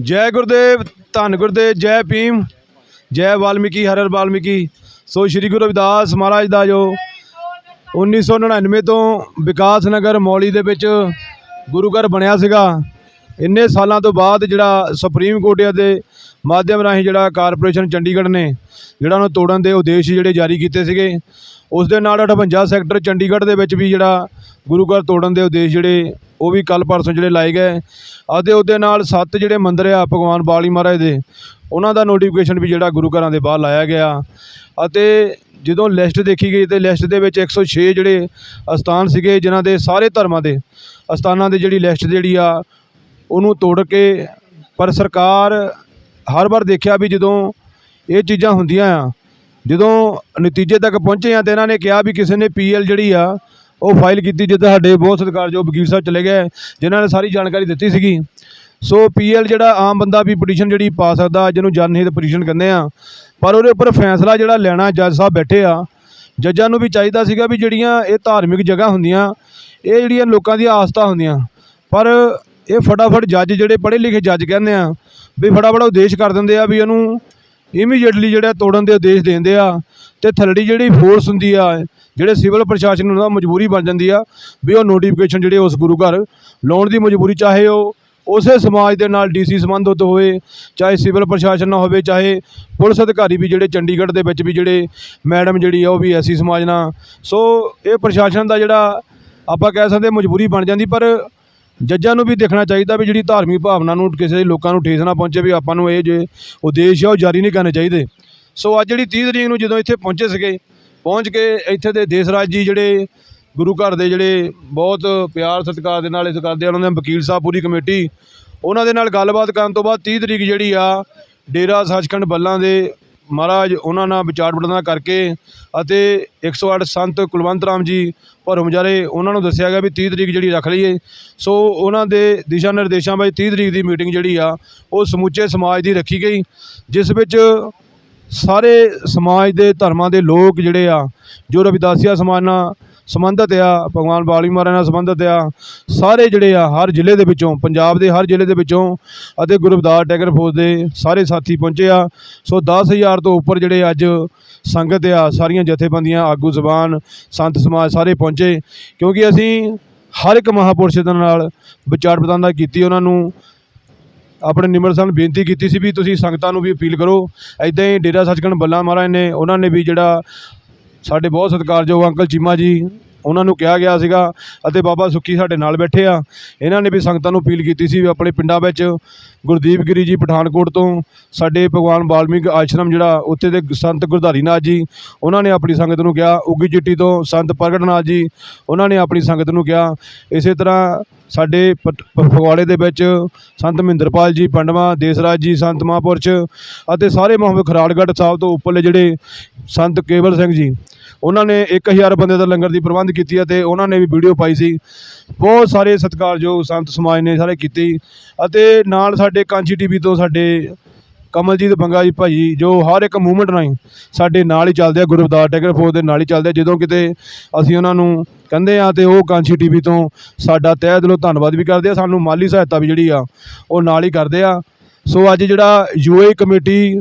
ਜੈ ਗੁਰਦੇਵ, ਧੰਨ ਗੁਰਦੇਵ, ਜੈ ਭੀਮ, ਜੈ ਵਾਲਮੀਕੀ ਹਰ ਹਰ ਵਾਲਮੀਕੀ। ਸੋ ਸ੍ਰੀ ਗੁਰੂ ਰਵਿਦਾਸ ਮਹਾਰਾਜ ਦਾ ਜੋ 1999 ਤੋਂ ਵਿਕਾਸ ਨਗਰ ਮੌਲੀ ਦੇ ਵਿੱਚ ਗੁਰੂ ਘਰ ਬਣਿਆ ਸੀਗਾ, ਇੰਨੇ ਸਾਲਾਂ ਤੋਂ ਬਾਅਦ ਜਿਹੜਾ ਸੁਪਰੀਮ ਕੋਰਟ ਦੇ ਮਾਧਿਅਮ ਰਾਹੀਂ ਜਿਹੜਾ ਕਾਰਪੋਰੇਸ਼ਨ ਚੰਡੀਗੜ੍ਹ ਨੇ, ਜਿਹੜਾ ਉਹਨੂੰ ਤੋੜਨ ਦੇ ਉਦੇਸ਼ ਜਿਹੜੇ ਜਾਰੀ ਕੀਤੇ ਸੀਗੇ, ਉਸ ਦੇ ਨਾਲ 58 ਸੈਕਟਰ ਚੰਡੀਗੜ੍ਹ ਦੇ ਵਿੱਚ ਵੀ ਜਿਹੜਾ ਗੁਰੂ ਘਰ ਤੋੜਨ ਦੇ ਉਦੇਸ਼ ਜਿਹੜੇ ਉਹ ਵੀ ਕੱਲ ਪਰਸੋਂ ਜਿਹੜੇ ਲਾਏ ਗਏ। ਅਤੇ ਉਹਦੇ ਨਾਲ ਸੱਤ ਜਿਹੜੇ ਮੰਦਰ ਆ, ਭਗਵਾਨ ਬਾਲੀ ਮਹਾਰਾਜ ਦੇ, ਉਹਨਾਂ ਦਾ ਨੋਟੀਫਿਕੇਸ਼ਨ ਵੀ ਜਿਹੜਾ ਗੁਰੂ ਘਰਾਂ ਦੇ ਬਾਹਰ ਲਾਇਆ ਗਿਆ। ਅਤੇ ਜਦੋਂ ਲਿਸਟ ਦੇਖੀ ਗਈ ਤੇ ਲਿਸਟ ਦੇ ਵਿੱਚ 106 ਜਿਹੜੇ ਅਸਥਾਨ ਸੀਗੇ, ਜਿਨ੍ਹਾਂ ਦੇ ਸਾਰੇ ਧਰਮਾਂ ਦੇ ਅਸਥਾਨਾਂ ਦੀ ਜਿਹੜੀ ਲਿਸਟ ਜਿਹੜੀ ਆ, ਉਹਨੂੰ ਤੋੜ ਕੇ ਪਰ ਸਰਕਾਰ ਹਰ ਵਾਰ ਦੇਖਿਆ ਵੀ ਜਦੋਂ ਇਹ ਚੀਜ਼ਾਂ ਹੁੰਦੀਆਂ ਆ, ਜਦੋਂ ਨਤੀਜੇ ਤੱਕ ਪਹੁੰਚੇ ਆ ਤੇ ਇਹਨਾਂ ਨੇ ਕਿਹਾ ਵੀ ਕਿਸੇ ਨੇ ਪੀਐਲ ਜਿਹੜੀ ਆ ਉਹ ਫਾਈਲ ਕੀਤੀ ਜਿੱਦਾਂ ਸਾਡੇ ਬਹੁਤ ਸਤਿਕਾਰਯੋਗ ਵਕੀਲ ਸਾਹਿਬ ਚਲੇ ਗਏ, ਜਿਨ੍ਹਾਂ ਨੇ ਸਾਰੀ ਜਾਣਕਾਰੀ ਦਿੱਤੀ ਸੀਗੀ। ਸੋ ਪੀਐਲ ਜਿਹੜਾ ਆਮ ਬੰਦਾ ਵੀ ਪਟੀਸ਼ਨ ਜਿਹੜੀ ਪਾ ਸਕਦਾ, ਜਿਹਨੂੰ ਜਨਹਿਤ ਪਟੀਸ਼ਨ ਕਹਿੰਦੇ ਆ, ਪਰ ਉਹਦੇ ਉੱਪਰ ਫੈਸਲਾ ਜਿਹੜਾ ਲੈਣਾ ਜੱਜ ਸਾਹਿਬ ਬੈਠੇ ਆ, ਜੱਜਾਂ ਨੂੰ ਵੀ ਚਾਹੀਦਾ ਸੀਗਾ ਵੀ ਜਿਹੜੀਆਂ ਇਹ ਧਾਰਮਿਕ ਜਗ੍ਹਾ ਹੁੰਦੀਆਂ, ਇਹ ਜਿਹੜੀਆਂ ਲੋਕਾਂ ਦੀਆਂ ਆਸਥਾ ਹੁੰਦੀਆਂ, ਪਰ ਇਹ ਫਟਾਫਟ ਜੱਜ ਜਿਹੜੇ ਪੜ੍ਹੇ ਲਿਖੇ ਜੱਜ ਕਹਿੰਦੇ ਆ, ਵੀ ਫਟਾਫਟ ਉਦੇਸ਼ ਕਰ ਦਿੰਦੇ ਆ ਵੀ ਇਹਨੂੰ ਇਮੀਡੀਏਟਲੀ ਜਿਹੜਾ ਤੋੜਨ ਦੇ ਉਦੇਸ਼ ਦਿੰਦੇ ਆ, ਤੇ ਥਲੜੀ ਜਿਹੜੀ ਫੋਰਸ ਹੁੰਦੀ ਆ ਜਿਹੜੇ ਸਿਵਲ ਪ੍ਰਸ਼ਾਸਨ ਨੂੰ ਉਹਦਾ ਮਜਬੂਰੀ ਬਣ ਜਾਂਦੀ ਆ ਵੀ ਉਹ ਨੋਟੀਫਿਕੇਸ਼ਨ ਜਿਹੜੇ ਉਸ ਗੁਰੂ ਘਰ ਲਾਉਣ ਦੀ ਮਜਬੂਰੀ ਚਾਹੇ ਉਹ ਉਸੇ ਸਮਾਜ ਦੇ ਨਾਲ ਡੀਸੀ ਸੰਬੰਧਿਤ ਹੋਵੇ, ਚਾਹੇ ਸਿਵਲ ਪ੍ਰਸ਼ਾਸਨ ਨਾਲ ਹੋਵੇ, ਚਾਹੇ ਪੁਲਿਸ ਅਧਿਕਾਰੀ ਵੀ ਜਿਹੜੇ ਚੰਡੀਗੜ੍ਹ ਦੇ ਵਿੱਚ ਵੀ ਜਿਹੜੇ ਮੈਡਮ ਜਿਹੜੀ ਆ ਉਹ ਵੀ ਐਸੀ ਸਮਾਜ ਨਾਲ। ਸੋ ਇਹ ਪ੍ਰਸ਼ਾਸਨ ਦਾ ਜਿਹੜਾ ਆਪਾਂ ਕਹਿ ਸਕਦੇ ਮਜਬੂਰੀ ਬਣ ਜਾਂਦੀ, ਪਰ ਜੱਜਾਂ ਨੂੰ ਵੀ ਦੇਖਣਾ ਚਾਹੀਦਾ ਵੀ ਜਿਹੜੀ ਧਾਰਮਿਕ ਭਾਵਨਾ ਨੂੰ ਕਿਸੇ ਲੋਕਾਂ ਨੂੰ ਠੇਸ ਨਾ ਪਹੁੰਚੇ ਵੀ ਆਪਾਂ ਨੂੰ ਇਹ ਜੇ ਉਦੇਸ਼ ਆ, ਉਹ ਜਾਰੀ ਨਹੀਂ ਕਰਨੇ ਚਾਹੀਦੇ। ਸੋ ਅੱਜ ਜਿਹੜੀ 30 ਤਰੀਕ ਨੂੰ ਜਦੋਂ ਇੱਥੇ ਪਹੁੰਚੇ ਸੀਗੇ ਪਹੁੰਚ ਕੇ ਇੱਥੇ ਦੇ ਦੇਸ ਰਾਜ ਜੀ ਜਿਹੜੇ ਗੁਰੂ ਘਰ ਦੇ ਜਿਹੜੇ ਬਹੁਤ ਪਿਆਰ ਸਤਿਕਾਰ ਦੇ ਨਾਲ ਇਸ ਕਰਦੇ ਆ, ਉਹਨਾਂ ਦੇ ਵਕੀਲ ਸਾਹਿਬ ਪੂਰੀ ਕਮੇਟੀ, ਉਹਨਾਂ ਦੇ ਨਾਲ ਗੱਲਬਾਤ ਕਰਨ ਤੋਂ ਬਾਅਦ 30 ਤਰੀਕ ਜਿਹੜੀ ਆ, ਡੇਰਾ ਸੱਚਖੰਡ ਬੱਲਾਂ ਦੇ ਮਹਾਰਾਜ ਉਹਨਾਂ ਨਾਲ ਵਿਚਾਰ ਵਟਾਂਦਰਾ ਕਰਕੇ ਅਤੇ 108 ਸੰਤ ਕੁਲਵੰਤ ਰਾਮ ਜੀ ਭਰਮਜਾਰੇ ਉਹਨਾਂ ਨੂੰ ਦੱਸਿਆ ਗਿਆ ਵੀ 30 ਤਰੀਕ ਜਿਹੜੀ ਰੱਖ ਲਈਏ। ਸੋ ਉਹਨਾਂ ਦੇ ਦਿਸ਼ਾ ਨਿਰਦੇਸ਼ਾਂ ਵਿੱਚ 30 ਤਰੀਕ ਦੀ ਮੀਟਿੰਗ ਜਿਹੜੀ ਆ, ਉਹ ਸਮੁੱਚੇ ਸਮਾਜ ਦੀ ਰੱਖੀ ਗਈ, ਜਿਸ ਵਿੱਚ ਸਾਰੇ ਸਮਾਜ ਦੇ, ਧਰਮਾਂ ਦੇ ਲੋਕ ਜਿਹੜੇ ਆ, ਜੋ ਰਵਿਦਾਸੀਆ ਸਮਾਜ ਨਾਲ ਸੰਬੰਧਿਤ ਆ, ਭਗਵਾਨ ਬਾਲੀ ਮਹਾਰਾਜ ਨਾਲ ਸੰਬੰਧਿਤ ਆ, ਸਾਰੇ ਜਿਹੜੇ ਆ, ਹਰ ਜ਼ਿਲ੍ਹੇ ਦੇ ਵਿੱਚੋਂ, ਪੰਜਾਬ ਦੇ ਹਰ ਜ਼ਿਲ੍ਹੇ ਦੇ ਵਿੱਚੋਂ ਅਤੇ ਗੁਰੂ ਟੈਗਰ ਫੌਜ ਦੇ ਸਾਰੇ ਸਾਥੀ ਪਹੁੰਚੇ ਆ। ਸੋ 10000 ਤੋਂ ਉੱਪਰ ਜਿਹੜੇ ਅੱਜ ਸੰਗਤ ਆ, ਸਾਰੀਆਂ ਜਥੇਬੰਦੀਆਂ, ਆਗੂ ਜ਼ਬਾਨ, ਸੰਤ ਸਮਾਜ ਸਾਰੇ ਪਹੁੰਚੇ, ਕਿਉਂਕਿ ਅਸੀਂ ਹਰ ਇੱਕ ਮਹਾਪੁਰਸ਼ ਦੇ ਨਾਲ ਵਿਚਾਰ ਵਟਾਂਦਰਾ ਕੀਤੀ ਉਹਨਾਂ ਨੂੰ। ਆਪਣੇ ਨਿਮਰ ਸਾਹਿਬ ਨੂੰ ਬੇਨਤੀ ਕੀਤੀ ਸੀ ਵੀ ਤੁਸੀਂ ਸੰਗਤਾਂ ਨੂੰ ਵੀ ਅਪੀਲ ਕਰੋ। ਐਦਾਂ ਹੀ ਡੇਰਾ ਸੱਚਖੰਡ ਬੱਲਾ ਮਹਾਰਾਜ ਨੇ ਉਹਨਾਂ ਨੇ ਵੀ ਜਿਹੜਾ ਸਾਡੇ ਬਹੁਤ ਸਤਿਕਾਰਯੋਗ ਅੰਕਲ ਚੀਮਾ ਜੀ, ਉਹਨਾਂ ਨੂੰ ਕਿਹਾ ਗਿਆ ਸੀਗਾ ਅਤੇ ਬਾਬਾ ਸੁੱਖੀ ਸਾਡੇ ਨਾਲ ਬੈਠੇ ਆ। ਇਹਨਾਂ ਨੇ ਵੀ ਸੰਗਤਾਂ ਨੂੰ ਅਪੀਲ ਕੀਤੀ ਸੀ ਵੀ ਆਪਣੇ ਪਿੰਡਾਂ ਵਿੱਚ ਗੁਰਦੀਪ ਗਿਰੀ ਜੀ ਪਠਾਨਕੋਟ ਤੋਂ ਸਾਡੇ ਭਗਵਾਨ ਵਾਲਮੀਕ ਆਸ਼ਰਮ ਜਿਹੜਾ ਉੱਥੇ ਦੇ ਸੰਤ ਗੁਰਧਾਰੀ ਨਾਥ ਜੀ, ਉਹਨਾਂ ਨੇ ਆਪਣੀ ਸੰਗਤ ਨੂੰ ਕਿਹਾ। ਉਗੀ ਚਿੱਟੀ ਤੋਂ ਸੰਤ ਪ੍ਰਗਟ ਨਾਥ ਜੀ, ਉਹਨਾਂ ਨੇ ਆਪਣੀ ਸੰਗਤ ਨੂੰ ਕਿਹਾ। ਇਸੇ ਤਰ੍ਹਾਂ ਸਾਡੇ ਪਟ- ਫਗਵਾੜੇ ਦੇ ਵਿੱਚ ਸੰਤ ਮਹਿੰਦਰਪਾਲ ਜੀ, ਪੰਡਵਾ ਦੇਸਰਾਜ ਜੀ, ਸੰਤ ਮਹਾਂਪੁਰਸ਼ ਅਤੇ ਸਾਰੇ ਮੁਹੰਮਦ ਖਰਾੜਗੜ੍ਹ ਸਾਹਿਬ ਤੋਂ ਉੱਪਰਲੇ ਜਿਹੜੇ ਸੰਤ ਕੇਵਲ ਸਿੰਘ ਜੀ, ਉਹਨਾਂ ਨੇ 1000 ਬੰਦੇ ਦਾ ਲੰਗਰ ਦੀ ਪ੍ਰਬੰਧ ਕੀਤੀ ਹੈ ਤੇ ਉਹਨਾਂ ਨੇ ਵੀ ਵੀਡੀਓ ਪਾਈ ਸੀ। ਬਹੁਤ ਸਾਰੇ ਸਤਿਕਾਰਯੋਗ ਸੰਤ ਸਮਾਜ ਨੇ ਸਾਰੇ ਕੀਤੀ। ਅਤੇ ਨਾਲ ਸਾਡੇ ਕਾਂਚੀ ਟੀਵੀ ਤੋਂ ਸਾਡੇ ਕਮਲਜੀਤ ਬੰਗਾ ਜੀ ਭਾਈ, ਜੋ ਹਰ ਇੱਕ ਮੂਵਮੈਂਟ ਰਾਹੀਂ ਸਾਡੇ ਨਾਲ ਹੀ ਚੱਲਦੇ ਆ, ਗੁਰਦਾਸ ਟੈਗਰ ਫੋਰ ਦੇ ਨਾਲ ਹੀ ਚੱਲਦੇ ਆ। ਜਦੋਂ ਕਿਤੇ ਅਸੀਂ ਉਹਨਾਂ ਨੂੰ ਕਹਿੰਦੇ ਆ ਤੇ ਉਹ ਕਾਂਚੀ ਟੀਵੀ ਤੋਂ ਸਾਡਾ ਤਹਿ ਦਿਲੋਂ ਧੰਨਵਾਦ ਵੀ ਕਰਦੇ ਆ, ਸਾਨੂੰ ਮਾਲੀ ਸਹਾਇਤਾ ਵੀ ਜਿਹੜੀ ਆ, ਉਹ ਨਾਲ ਹੀ ਕਰਦੇ ਆ। ਸੋ ਅੱਜ ਜਿਹੜਾ ਯੂਏ ਕਮੇਟੀ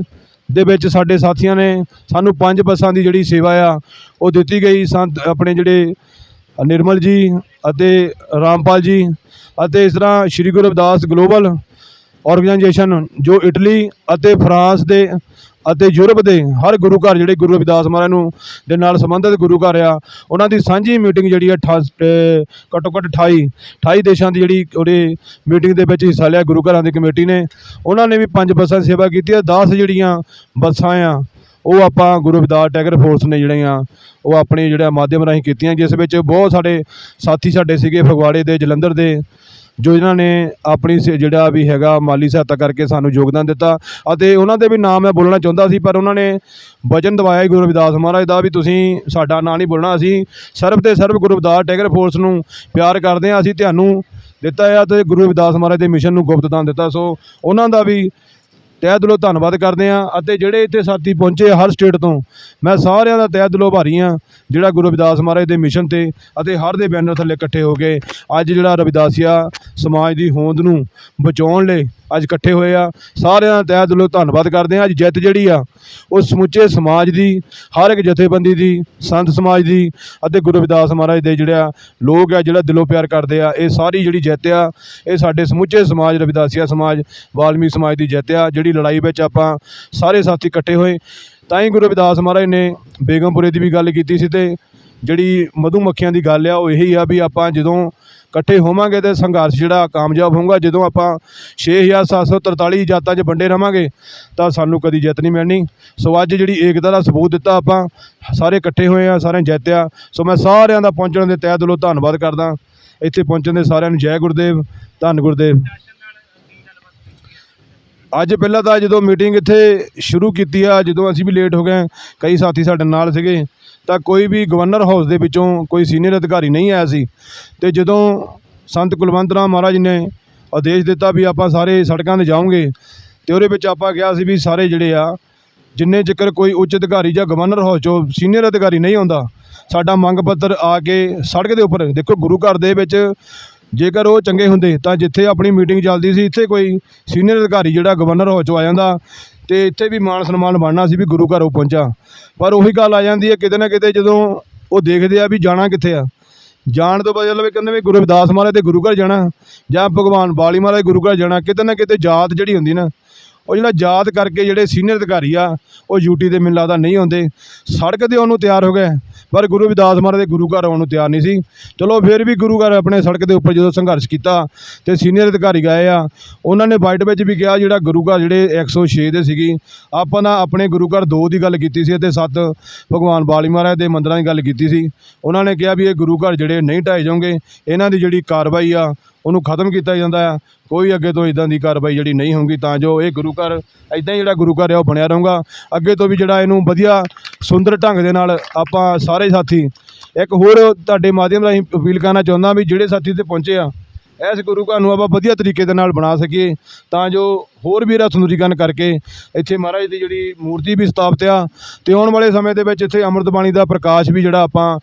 ਦੇ ਵਿੱਚ ਸਾਡੇ ਸਾਥੀਆਂ ਨੇ ਸਾਨੂੰ ਪੰਜ ਬੱਸਾਂ ਦੀ ਜਿਹੜੀ ਸੇਵਾ ਆ, ਉਹ ਦਿੱਤੀ ਗਈ। ਸੰਤ ਆਪਣੇ ਜਿਹੜੇ ਨਿਰਮਲ ਜੀ ਅਤੇ ਰਾਮਪਾਲ ਜੀ ਅਤੇ ਇਸ ਤਰ੍ਹਾਂ ਸ਼੍ਰੀ ਗੁਰੂ ਰਵਿਦਾਸ ਗਲੋਬਲ ਆਰਗੇਨਾਈਜੇਸ਼ਨ ਜੋ ਇਟਲੀ ਅਤੇ ਫਰਾਂਸ ਦੇ ਅਤੇ ਯੂਰਪ ਦੇ ਹਰ ਗੁਰੂ ਘਰ ਜਿਹੜੇ ਗੁਰੂ ਰਵਿਦਾਸ ਮਹਾਰਾਜ ਨੂੰ ਦੇ ਨਾਲ ਸੰਬੰਧਿਤ ਗੁਰੂ ਘਰ ਆ, ਉਹਨਾਂ ਦੀ ਸਾਂਝੀ ਮੀਟਿੰਗ ਜਿਹੜੀ ਆ ਅਠਾ- ਘੱਟੋ ਘੱਟ 28 28 ਦੇਸ਼ਾਂ ਦੀ ਜਿਹੜੀ ਉਹਦੇ ਮੀਟਿੰਗ ਦੇ ਵਿੱਚ ਹਿੱਸਾ ਲਿਆ, ਗੁਰੂ ਘਰਾਂ ਦੀ ਕਮੇਟੀ ਨੇ। ਉਹਨਾਂ ਨੇ ਵੀ ਪੰਜ ਬੱਸਾਂ ਦੀ ਸੇਵਾ ਕੀਤੀ ਆ 10 ਜਿਹੜੀਆਂ ਬੱਸਾਂ ਆ, ਉਹ ਆਪਾਂ ਗੁਰੂ ਰਵਿਦਾਸ ਟੈਗਰ ਫੋਰਸ ਨੇ ਜਿਹੜੀਆਂ, ਉਹ ਆਪਣੇ ਜਿਹੜਾ ਮਾਧਿਅਮ ਰਾਹੀਂ ਕੀਤੀਆਂ, ਜਿਸ ਵਿੱਚ ਬਹੁਤ ਸਾਡੇ ਸਾਥੀ ਸਾਡੇ ਸੀਗੇ ਫਗਵਾੜੇ ਦੇ, ਜਲੰਧਰ ਦੇ ਜੋ ਇਹਨਾਂ ਨੇ ਆਪਣੀ ਸ- ਜਿਹੜਾ ਵੀ ਹੈਗਾ ਮਾਲੀ ਸਹਾਇਤਾ ਕਰਕੇ ਸਾਨੂੰ ਯੋਗਦਾਨ ਦਿੱਤਾ ਅਤੇ ਉਹਨਾਂ ਦੇ ਵੀ ਨਾਮ ਮੈਂ ਬੋਲਣਾ ਚਾਹੁੰਦਾ ਸੀ, ਪਰ ਉਹਨਾਂ ਨੇ ਵਚਨ ਦਵਾਇਆ ਗੁਰੂ ਰਵਿਦਾਸ ਮਹਾਰਾਜ ਦਾ ਵੀ ਤੁਸੀਂ ਸਾਡਾ ਨਾਂ ਨਹੀਂ ਬੋਲਣਾ। ਅਸੀਂ ਸਰਬ ਤੇ ਸਰਬ ਗੁਰੂ ਰਵਿਦਾਸ ਟੈਗਰ ਫੋਰਸ ਨੂੰ ਪਿਆਰ ਕਰਦੇ ਹਾਂ, ਅਸੀਂ ਤੁਹਾਨੂੰ ਦਿੱਤਾ ਆ ਤੇ ਗੁਰੂ ਰਵਿਦਾਸ ਮਹਾਰਾਜ ਦੇ ਮਿਸ਼ਨ ਨੂੰ ਗੁਪਤ ਦਾਨ ਦਿੱਤਾ। ਸੋ ਉਹਨਾਂ ਦਾ ਵੀ ਤਹਿ ਦਿਲੋਂ ਧੰਨਵਾਦ ਕਰਦੇ ਹਾਂ ਅਤੇ ਜਿਹੜੇ ਇੱਥੇ ਸਾਥੀ ਪਹੁੰਚੇ ਹਰ ਸਟੇਟ ਤੋਂ, ਮੈਂ ਸਾਰਿਆਂ ਦਾ ਤਹਿ ਦਿਲੋਂ ਭਾਰੀ ਹਾਂ, ਜਿਹੜਾ ਗੁਰੂ ਰਵਿਦਾਸ ਮਹਾਰਾਜ ਦੇ ਮਿਸ਼ਨ ਤੇ ਅਤੇ ਹਰ ਦੇ ਬੈਨਰ ਥੱਲੇ ਇਕੱਠੇ ਹੋ ਗਏ ਅੱਜ ਜਿਹੜਾ ਰਵਿਦਾਸੀਆ ਸਮਾਜ ਦੀ ਹੋਂਦ ਨੂੰ ਬਚਾਉਣ ਲਈ ਅੱਜ ਇਕੱਠੇ ਹੋਏ ਆ। ਸਾਰਿਆਂ ਦਾ ਤਹਿ ਦਿਲੋਂ ਧੰਨਵਾਦ ਕਰਦੇ ਆ ਅੱਜ ਜਿੱਤ ਜਿਹੜੀ ਆ, ਉਹ ਸਮੁੱਚੇ ਸਮਾਜ ਦੀ, ਹਰ ਇੱਕ ਜਥੇਬੰਦੀ ਦੀ, ਸੰਤ ਸਮਾਜ ਦੀ ਅਤੇ ਗੁਰੂ ਰਵਿਦਾਸ ਮਹਾਰਾਜ ਦੇ ਜਿਹੜਾ ਲੋਕ ਆ, ਜਿਹੜਾ ਦਿਲੋਂ ਪਿਆਰ ਕਰਦੇ ਆ, ਇਹ ਸਾਰੀ ਜਿਹੜੀ ਜਿੱਤ ਆ, ਇਹ ਸਾਡੇ ਸਮੁੱਚੇ ਸਮਾਜ, ਰਵਿਦਾਸੀਆ ਸਮਾਜ ਵਾਲਮੀਕ ਸਮਾਜ ਦੀ ਜਿੱਤ ਆ। ਜਿਹੜੀ ਲੜਾਈ ਵਿੱਚ ਆਪਾਂ ਸਾਰੇ ਸਾਥੀ ਇਕੱਠੇ ਹੋਏ। ਤਾਂ ਹੀ ਗੁਰੂ ਰਵਿਦਾਸ ਮਹਾਰਾਜ ਨੇ ਬੇਗਮਪੁਰੇ ਦੀ ਵੀ ਗੱਲ ਕੀਤੀ ਸੀ ਤੇ ਜਿਹੜੀ ਮਧੂਮੱਖੀਆਂ ਦੀ ਗੱਲ ਆ, ਉਹ ਇਹੀ ਆ ਵੀ ਆਪਾਂ ਜਦੋਂ ਇਕੱਠੇ ਹੋਵਾਂਗੇ ਤੇ ਸੰਘਰਸ਼ ਜਿਹੜਾ ਕਾਮਯਾਬ ਹੋਊਗਾ, ਜਦੋਂ ਆਪਾਂ 6743 ਜਾਤਾਂ 'ਚ ਵੰਡੇ ਰਵਾਂਗੇ, ਤਾਂ ਸਾਨੂੰ ਕਦੀ ਜਿੱਤ ਨਹੀਂ ਮਿਲਣੀ। ਸੋ ਅੱਜ ਜਿਹੜੀ ਏਕਤਾ ਦਾ ਸਬੂਤ ਦਿੱਤਾ ਆਪਾਂ, ਸਾਰੇ ਇਕੱਠੇ ਹੋਏ ਆ, ਸਾਰਿਆਂ ਜਿੱਤਿਆ ਸੋ ਮੈਂ ਸਾਰਿਆਂ ਦਾ ਪਹੁੰਚਣ ਦੇ ਤਹਿ ਦਿਲੋਂ ਧੰਨਵਾਦ ਕਰਦਾ। ਇੱਥੇ ਪਹੁੰਚਣ ਦੇ ਸਾਰਿਆਂ ਨੂੰ ਜੈ ਗੁਰਦੇਵ, ਧੰਨ ਗੁਰਦੇਵ। ਅੱਜ ਪਹਿਲਾਂ ਤਾਂ ਜਦੋਂ ਮੀਟਿੰਗ ਇੱਥੇ ਸ਼ੁਰੂ ਕੀਤੀ ਆ, ਜਦੋਂ ਅਸੀਂ ਵੀ ਲੇਟ ਹੋ ਗਏ, ਕਈ ਸਾਥੀ ਸਾਡੇ ਨਾਲ ਸੀਗੇ। ਤਾਂ ਕੋਈ ਵੀ ਗਵਰਨਰ ਹਾਊਸ ਦੇ ਵਿੱਚੋਂ ਕੋਈ ਸੀਨੀਅਰ ਅਧਿਕਾਰੀ ਨਹੀਂ ਆਇਆ ਸੀ। ਤੇ ਜਦੋਂ ਸੰਤ ਕੁਲਵੰਤ ਰਾਮ ਮਹਾਰਾਜ ਨੇ ਆਦੇਸ਼ ਦਿੱਤਾ ਵੀ ਆਪਾਂ ਸਾਰੇ ਸੜਕਾਂ 'ਤੇ ਜਾਵਾਂਗੇ ਤੇ ਉਹਦੇ ਵਿੱਚ ਆਪਾਂ ਕਿਹਾ ਸੀ ਵੀ ਸਾਰੇ ਜਿਹੜੇ ਆ, ਜਿੰਨੇ ਜ਼ਿਕਰ ਕੋਈ ਉੱਚ ਅਧਿਕਾਰੀ ਜਾਂ ਗਵਰਨਰ ਹਾਊਸ 'ਚੋਂ ਸੀਨੀਅਰ ਅਧਿਕਾਰੀ ਨਹੀਂ ਆਉਂਦਾ, ਸਾਡਾ ਮੰਗ ਪੱਤਰ ਆ ਕੇ ਸੜਕ ਦੇ ਉੱਪਰ, ਦੇਖੋ ਗੁਰੂ ਘਰ ਦੇ ਵਿੱਚ ਜੇਕਰ ਉਹ ਚੰਗੇ ਹੁੰਦੇ ਤਾਂ ਜਿੱਥੇ ਆਪਣੀ ਮੀਟਿੰਗ ਚੱਲਦੀ ਸੀ, ਇੱਥੇ ਕੋਈ ਸੀਨੀਅਰ ਅਧਿਕਾਰੀ ਜਿਹੜਾ ਗਵਰਨਰ ਹਾਊਸ 'ਚੋਂ ਆ ਜਾਂਦਾ ਤੇ ਇੱਥੇ ਵੀ ਮਾਨ ਸਨਮਾਨ ਬਣਨਾ ਸੀ ਵੀ ਗੁਰੂ ਘਰ ਉਹ ਪਹੁੰਚਾ। ਪਰ ਉਹੀ ਗੱਲ ਆ ਜਾਂਦੀ ਹੈ, ਕਿਤੇ ਨਾ ਕਿਤੇ ਜਦੋਂ ਉਹ ਦੇਖਦੇ ਆ ਵੀ ਜਾਣਾ ਕਿੱਥੇ ਆ। ਜਾਣ ਤੋਂ ਬਾਅਦ ਵੀ ਕਹਿੰਦੇ ਵੀ ਗੁਰੂ ਰਵਿਦਾਸ ਮਹਾਰਾਜ ਦੇ ਗੁਰੂ ਘਰ ਜਾਣਾ ਜਾਂ ਭਗਵਾਨ ਬਾਲੀ ਮਹਾਰਾਜ ਦੇ ਗੁਰੂ ਘਰ ਜਾਣਾ, ਕਿਤੇ ਨਾ ਕਿਤੇ ਜਾਤ ਜਿਹੜੀ ਹੁੰਦੀ ਨਾ ਉਹ ਜਿਹੜਾ ਯਾਦ ਕਰਕੇ ਜਿਹੜੇ ਸੀਨੀਅਰ ਅਧਿਕਾਰੀ ਆ, ਉਹ ਯੂਟੀ ਦੇ ਮੈਨੂੰ ਲੱਗਦਾ ਨਹੀਂ ਆਉਂਦੇ। ਸੜਕ ਤੇ ਉਹਨੂੰ ਤਿਆਰ ਹੋ ਗਏ, ਪਰ ਗੁਰੂ ਰਵਿਦਾਸ ਮਹਾਰਾਜ ਦੇ ਗੁਰੂ ਘਰ ਆਉਣ ਨੂੰ ਤਿਆਰ ਨਹੀਂ ਸੀ। ਚਲੋ ਫਿਰ ਵੀ ਗੁਰੂ ਘਰ ਆਪਣੇ ਸੜਕ ਦੇ ਉੱਪਰ ਜਦੋਂ ਸੰਘਰਸ਼ ਕੀਤਾ ਤੇ ਸੀਨੀਅਰ ਅਧਿਕਾਰੀ ਗਏ ਆ, ਉਹਨਾਂ ਨੇ ਬਾਈਟ ਵਿੱਚ ਵੀ ਕਿਹਾ ਜਿਹੜਾ ਗੁਰੂ ਘਰ ਜਿਹੜੇ 106 ਦੇ ਸੀਗੀ, ਆਪਾਂ ਨਾ ਆਪਣੇ ਗੁਰੂ ਘਰ ਦੋ ਦੀ ਗੱਲ ਕੀਤੀ ਸੀ ਅਤੇ ਸੱਤ ਭਗਵਾਨ ਬਾਲੀ ਮਹਾਰਾਜ ਦੇ ਮੰਦਰਾਂ ਦੀ ਗੱਲ ਕੀਤੀ ਸੀ। ਉਹਨਾਂ ਨੇ ਕਿਹਾ ਵੀ ਇਹ ਗੁਰੂ ਘਰ ਜਿਹੜੇ ਨਹੀਂ ਢਾਏ ਜਾਣਗੇ ਇਹਨਾਂ ਦੀ ਜਿਹੜੀ ਕਾਰਵਾਈ ਆ ਉਹਨੂੰ ਖਤਮ ਕੀਤਾ ਜਾਂਦਾ ਆ। ਕੋਈ ਅੱਗੇ ਤੋਂ ਇਦਾਂ ਦੀ ਕਾਰਵਾਈ ਜਿਹੜੀ ਨਹੀਂ ਹੋਊਗੀ, ਤਾਂ ਜੋ ਇਹ ਗੁਰੂ ਘਰ ਇਦਾਂ ਹੀ ਜਿਹੜਾ ਗੁਰੂ ਘਰ ਆ, ਉਹ ਬਣਿਆ ਰਹੂਗਾ। ਅੱਗੇ ਤੋਂ ਵੀ ਜਿਹੜਾ ਇਹਨੂੰ ਵਧੀਆ, ਸੁੰਦਰ ਢੰਗ ਦੇ ਨਾਲ ਆਪਾਂ ਸਾਰੇ ਸਾਥੀ, ਇੱਕ ਹੋਰ ਤੁਹਾਡੇ ਮਾਧਿਅਮ ਰਾਹੀਂ ਅਪੀਲ ਕਰਨਾ ਚਾਹੁੰਦਾ ਵੀ ਜਿਹੜੇ ਸਾਥੀ ਤੇ ਪਹੁੰਚੇ ਆ, ਇਸ ਗੁਰੂ ਘਰ ਨੂੰ ਆਪਾਂ ਵਧੀਆ ਤਰੀਕੇ ਦੇ ਨਾਲ ਬਣਾ ਸਕੀਏ, ਤਾਂ ਜੋ ਹੋਰ ਵੀ ਇਹਦਾ ਸੁੰਦਰੀਕਰਨ ਕਰਕੇ ਇੱਥੇ ਮਹਾਰਾਜ ਦੀ ਜਿਹੜੀ ਮੂਰਤੀ ਵੀ ਸਥਾਪਿਤ ਆ, ਤੇ ਆਉਣ ਵਾਲੇ ਸਮੇਂ ਦੇ ਵਿੱਚ ਇੱਥੇ ਅੰਮ੍ਰਿਤ ਬਾਣੀ ਦਾ ਪ੍ਰਕਾਸ਼ ਵੀ ਜਿਹੜਾ ਆਪਾਂ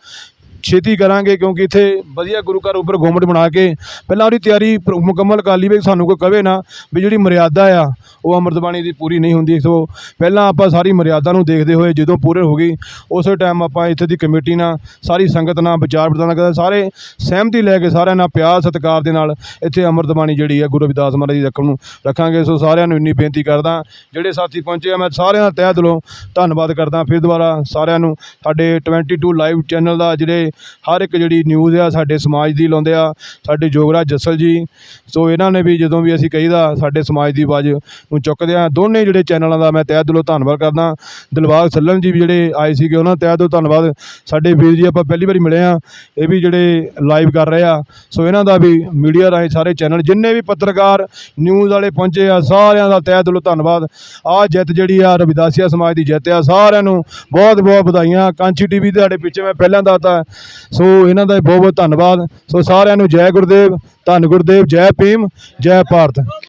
ਛੇਤੀ ਕਰਾਂਗੇ ਕਿਉਂਕਿ ਇੱਥੇ ਵਧੀਆ ਗੁਰੂ ਘਰ ਉੱਪਰ ਗੁੰਮਟ ਬਣਾ ਕੇ ਪਹਿਲਾਂ ਉਹਦੀ ਤਿਆਰੀ ਪ੍ਰ- ਮੁਕੰਮਲ ਕਰ ਲਈ ਵੀ ਸਾਨੂੰ ਕੋਈ ਕਵੇ ਨਾ ਵੀ ਜਿਹੜੀ ਮਰਿਆਦਾ ਆ, ਉਹ ਅੰਮ੍ਰਿਤ ਬਾਣੀ ਦੀ ਪੂਰੀ ਨਹੀਂ ਹੁੰਦੀ। ਸੋ ਪਹਿਲਾਂ ਆਪਾਂ ਸਾਰੀ ਮਰਿਆਦਾ ਨੂੰ ਦੇਖਦੇ ਹੋਏ ਜਦੋਂ ਪੂਰੇ ਹੋ ਗਈ, ਉਸੇ ਟਾਈਮ ਆਪਾਂ ਇੱਥੇ ਦੀ ਕਮੇਟੀ ਨਾਲ ਸਾਰੀ ਸੰਗਤ ਨਾਲ ਵਿਚਾਰ ਵਟਾਂਦਰਾ ਕਰਦੇ, ਸਾਰੇ ਸਹਿਮਤੀ ਲੈ ਕੇ ਸਾਰਿਆਂ ਨਾਲ ਪਿਆਰ ਸਤਿਕਾਰ ਦੇ ਨਾਲ ਇੱਥੇ ਅੰਮ੍ਰਿਤ ਬਾਣੀ ਜਿਹੜੀ ਆ ਗੁਰੂ ਰਵਿਦਾਸ ਮਹਾਰਾਜ ਦੀ ਰੱਖਣ ਨੂੰ ਰੱਖਾਂਗੇ। ਸੋ ਸਾਰਿਆਂ ਨੂੰ ਇੰਨੀ ਬੇਨਤੀ ਕਰਦਾ, ਜਿਹੜੇ ਸਾਥੀ ਪਹੁੰਚੇ ਆ, ਮੈਂ ਸਾਰਿਆਂ ਦਾ ਤਹਿ ਦਿਲੋਂ ਧੰਨਵਾਦ ਕਰਦਾ। ਫਿਰ ਦੁਬਾਰਾ ਸਾਰਿਆਂ ਨੂੰ ਸਾਡੇ 22 ਲਾਈਵ ਚੈਨਲ ਦਾ ਜਿਹੜੇ ਹਰ ਇੱਕ ਜਿਹੜੀ ਨਿਊਜ਼ ਆ, ਸਾਡੇ ਸਮਾਜ ਦੀ ਲਾਉਂਦੇ ਆ, ਸਾਡੇ ਜੋਗਰਾਜ ਜੱਸਲ ਜੀ। ਸੋ ਇਹਨਾਂ ਨੇ ਵੀ ਜਦੋਂ ਵੀ ਅਸੀਂ ਕਹੀਦਾ, ਸਾਡੇ ਸਮਾਜ ਦੀ ਆਵਾਜ਼ ਨੂੰ ਚੁੱਕਦੇ ਆ। ਦੋਨੇ ਜਿਹੜੇ ਚੈਨਲਾਂ ਦਾ ਮੈਂ ਤਹਿ ਦਿਲੋਂ ਧੰਨਵਾਦ ਕਰਦਾ। ਦਿਲਬਾਗ ਸੱਲਮ ਜੀ ਵੀ ਜਿਹੜੇ ਆਏ ਸੀਗੇ, ਉਹਨਾਂ ਦਾ ਤਹਿ ਦਿਲੋਂ ਧੰਨਵਾਦ। ਸਾਡੇ ਵੀਰ ਜੀ, ਆਪਾਂ ਪਹਿਲੀ ਵਾਰੀ ਮਿਲੇ ਆ। ਇਹ ਵੀ ਜਿਹੜੇ ਲਾਈਵ ਕਰ ਰਹੇ ਆ। ਸੋ ਇਹਨਾਂ ਦਾ ਵੀ ਮੀਡੀਆ ਰਾਹੀਂ ਸਾਰੇ ਚੈਨਲ, ਜਿੰਨੇ ਵੀ ਪੱਤਰਕਾਰ ਨਿਊਜ਼ ਵਾਲੇ ਪਹੁੰਚੇ ਆ, ਸਾਰਿਆਂ ਦਾ ਤਹਿ ਦਿਲੋਂ ਧੰਨਵਾਦ। ਆ ਜਿੱਤ ਜਿਹੜੀ ਆ, ਰਵਿਦਾਸੀਆ ਸਮਾਜ ਦੀ ਜਿੱਤ ਆ, ਸਾਰਿਆਂ ਨੂੰ ਬਹੁਤ ਬਹੁਤ ਵਧਾਈਆਂ। ਕਾਂਚੀ ਟੀਵੀ ਦੇ ਸਾਡੇ ਪਿੱਛੇ ਮੈਂ ਪਹਿਲਾਂ ਦੱਸਤਾ ਸੋ ਇਹਨਾਂ ਦਾ ਬਹੁਤ ਬਹੁਤ ਧੰਨਵਾਦ। ਸੋ ਸਾਰਿਆਂ ਨੂੰ ਜੈ ਗੁਰਦੇਵ, ਧੰਨ ਗੁਰਦੇਵ, ਜੈ ਭੀਮ, ਜੈ ਭਾਰਤ।